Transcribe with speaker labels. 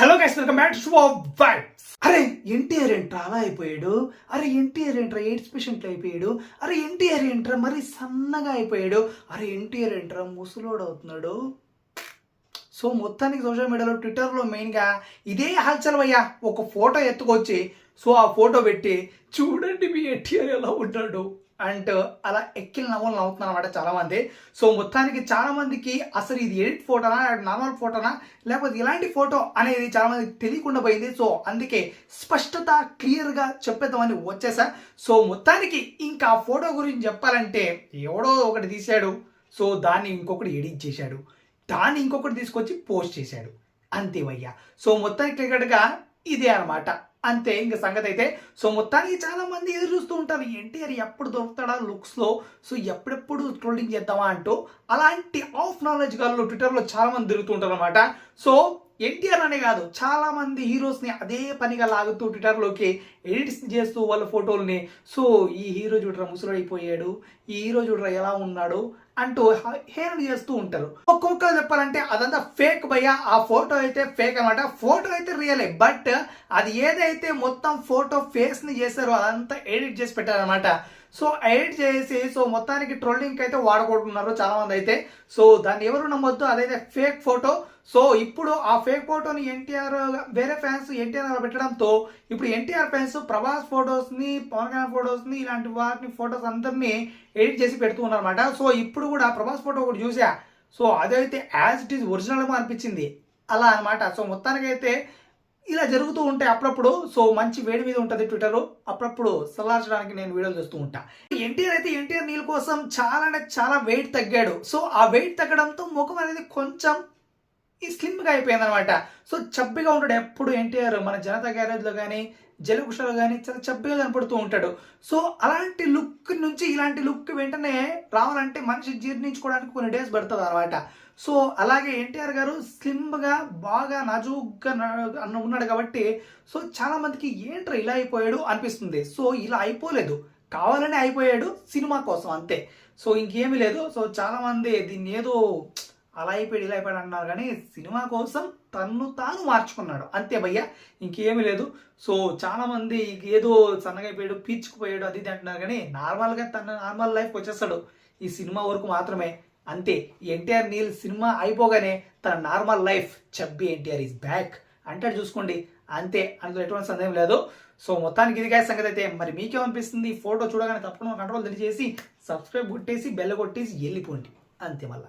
Speaker 1: Hello guys welcome back to vibes అరే ఎన్టీఆర్ ఏంట్రా అలా అయిపోయాడు? అరే ఎన్టీఆర్ ఏంట్రా ఎయిడ్స్ పేషెంట్ అయిపోయాడు? అరే ఎన్టీఆర్ ఏంట్రా మరి సన్నగా అయిపోయాడు? అరే ఎన్టీఆర్ ఏంట్రా ముసలోడు అవుతున్నాడు? సో మొత్తానికి సోషల్ మీడియాలో ట్విట్టర్లో మెయిన్గా ఇదే హల్చల్ అయ్యా ఒక ఫోటో ఎత్తుకొచ్చి సో ఆ ఫోటో పెట్టి చూడండి మీ ఎన్టీఆర్ ఎలా ఉంటాడు అండ్ అలా ఎక్కిన నవ్వులు నవ్వుతున్నారు అనమాట చాలా మంది సో మొత్తానికి చాలామందికి అసలు ఇది ఎడిట్ ఫోటోనా నార్మల్ ఫోటోనా లేకపోతే ఇలాంటి ఫోటో అనేది చాలామంది తెలియకుండా పోయింది. సో అందుకే స్పష్టత క్లియర్గా చెప్పేద్దామని వచ్చేసా. సో మొత్తానికి ఇంకా ఫోటో గురించి చెప్పాలంటే ఎవడో ఒకటి తీశాడు. సో దాన్ని ఇంకొకటి ఎడిట్ చేశాడు. దాన్ని ఇంకొకటి తీసుకొచ్చి పోస్ట్ చేశాడు. అంతేవయ్యా సో మొత్తానికి క్లియర్గా ఇదే అన్నమాట. అంతే ఇంక సంగతి అయితే సో మొత్తానికి చాలా మంది ఎదురు చూస్తూ ఉంటారు ఎన్టీఆర్ ఎప్పుడు దొరుకుతాడా లుక్స్లో సో ఎప్పుడెప్పుడు ట్రోలింగ్ చేద్దామా అంటూ అలాంటి ఆఫ్ నాలెడ్జ్ గాల్లో ట్విట్టర్లో చాలా మంది తిరుగుతూ ఉంటారు అనమాట సో ఎన్టీఆర్ అనే కాదు చాలా మంది హీరోస్ని అదే పనిగా లాగుతూ ట్విట్టర్లోకి ఎడిట్స్ చేస్తూ వాళ్ళ ఫోటోల్ని సో ఈ హీరో చూడరా ముసలైపోయాడు ఈ హీరో చూడరా ఎలా ఉన్నాడు అంటూ హేళన చేస్తూ ఉంటారు. ఒక్కొక్కరు చెప్పాలంటే అదంతా ఫేక్ భయ్య ఆ ఫోటో అయితే ఫేక్ అనమాట ఫోటో అయితే రియలే బట్ అది ఏదైతే మొత్తం ఫోటో ఫేస్ని చేశారో అదంతా ఎడిట్ చేసి పెట్టారనమాట సో ఎడిట్ చేసి సో మొత్తానికి ట్రోలింగ్ అయితే వాడుకుంటున్నారు చాలా మంది అయితే. సో దాన్ని ఎవరు నమ్మొద్దు అదైతే ఫేక్ ఫోటో సో ఇప్పుడు ఆ ఫేక్ ఫోటోని ఎన్టీఆర్ వేరే ఫ్యాన్స్ ఎన్టీఆర్ పెట్టడంతో ఇప్పుడు ఎన్టీఆర్ ఫ్యాన్స్ ప్రభాస్ ఫొటోస్ని పవన్ కళ్యాణ్ ఫొటోస్ని ఇలాంటి వాటిని ఫొటోస్ అందరినీ ఎడిట్ చేసి పెడుతూ ఉన్నారన్నమాట. సో ఇప్పుడు కూడా ప్రభాస్ ఫోటో ఒకటి చూసా. సో అదైతే యాజ్ ఇట్ ఈస్ ఒరిజినల్ అనిపించింది. అలా అనమాట సో మొత్తానికైతే ఇలా జరుగుతూ ఉంటాయి అప్పుడప్పుడు సో మంచి వేడి మీద ఉంటుంది ట్విట్టర్ అప్పుడప్పుడు సల్లార్చడానికి నేను వీడియోలు చూస్తూ ఉంటా. ఎన్టీఆర్ అయితే ఎన్టీఆర్ నీళ్ళ కోసం చాలా అంటే చాలా వెయిట్ తగ్గాడు. సో ఆ వెయిట్ తగ్గడంతో ముఖం అనేది కొంచెం ఈ స్లిమ్గా అయిపోయింది అనమాట సో చబ్బిగా ఉంటాడు ఎప్పుడు ఎన్టీఆర్ మన జనతా గ్యారేజ్లో కానీ జలకుషలో కానీ చాలా చబ్బిగా కనపడుతూ ఉంటాడు. సో అలాంటి లుక్ నుంచి ఇలాంటి లుక్ వెంటనే రావాలంటే మనిషి జీర్ణించుకోవడానికి కొన్ని డేస్ పడుతుంది అనమాట సో అలాగే ఎన్టీఆర్ గారు స్లిమ్గా బాగా నాజూగ్గా ఉన్నాడు కాబట్టి సో చాలా మందికి ఏంట్రా ఇలా అయిపోయాడు అనిపిస్తుంది. సో ఇలా అయిపోలేదు. కావాలని అయిపోయాడు సినిమా కోసం అంతే. సో ఇంకేమీ లేదు. సో చాలా మంది దీన్ని ఏదో అలా అయిపోయాడు ఇలా అయిపోయాడు అన్నారు. కానీ సినిమా కోసం తన్ను తాను మార్చుకున్నాడు. అంతే భయ్య ఇంకేమీ లేదు. సో చాలామంది ఏదో సన్నగైపోయాడు పీచుకుపోయాడు అది ఇది అంటున్నారు. కానీ నార్మల్గా తన నార్మల్ లైఫ్ వచ్చేస్తాడు. ఈ సినిమా వరకు మాత్రమే. అంతే ఎన్టీఆర్ నీల్ సినిమా అయిపోగానే తన normal life chubby NTR is back అంటాడు చూసుకోండి. అంతే అందులో ఎటువంటి సందేహం లేదు. సో మొత్తానికి ఇది కాదు సంగతి అయితే. మరి మీకేమనిపిస్తుంది? ఫోటో చూడగానే తప్పకుండా కంట్రోల్ తెలియజేసి సబ్స్క్రైబ్ కొట్టేసి బెల్ల కొట్టేసి వెళ్ళిపోండి. అంతే మళ్ళీ.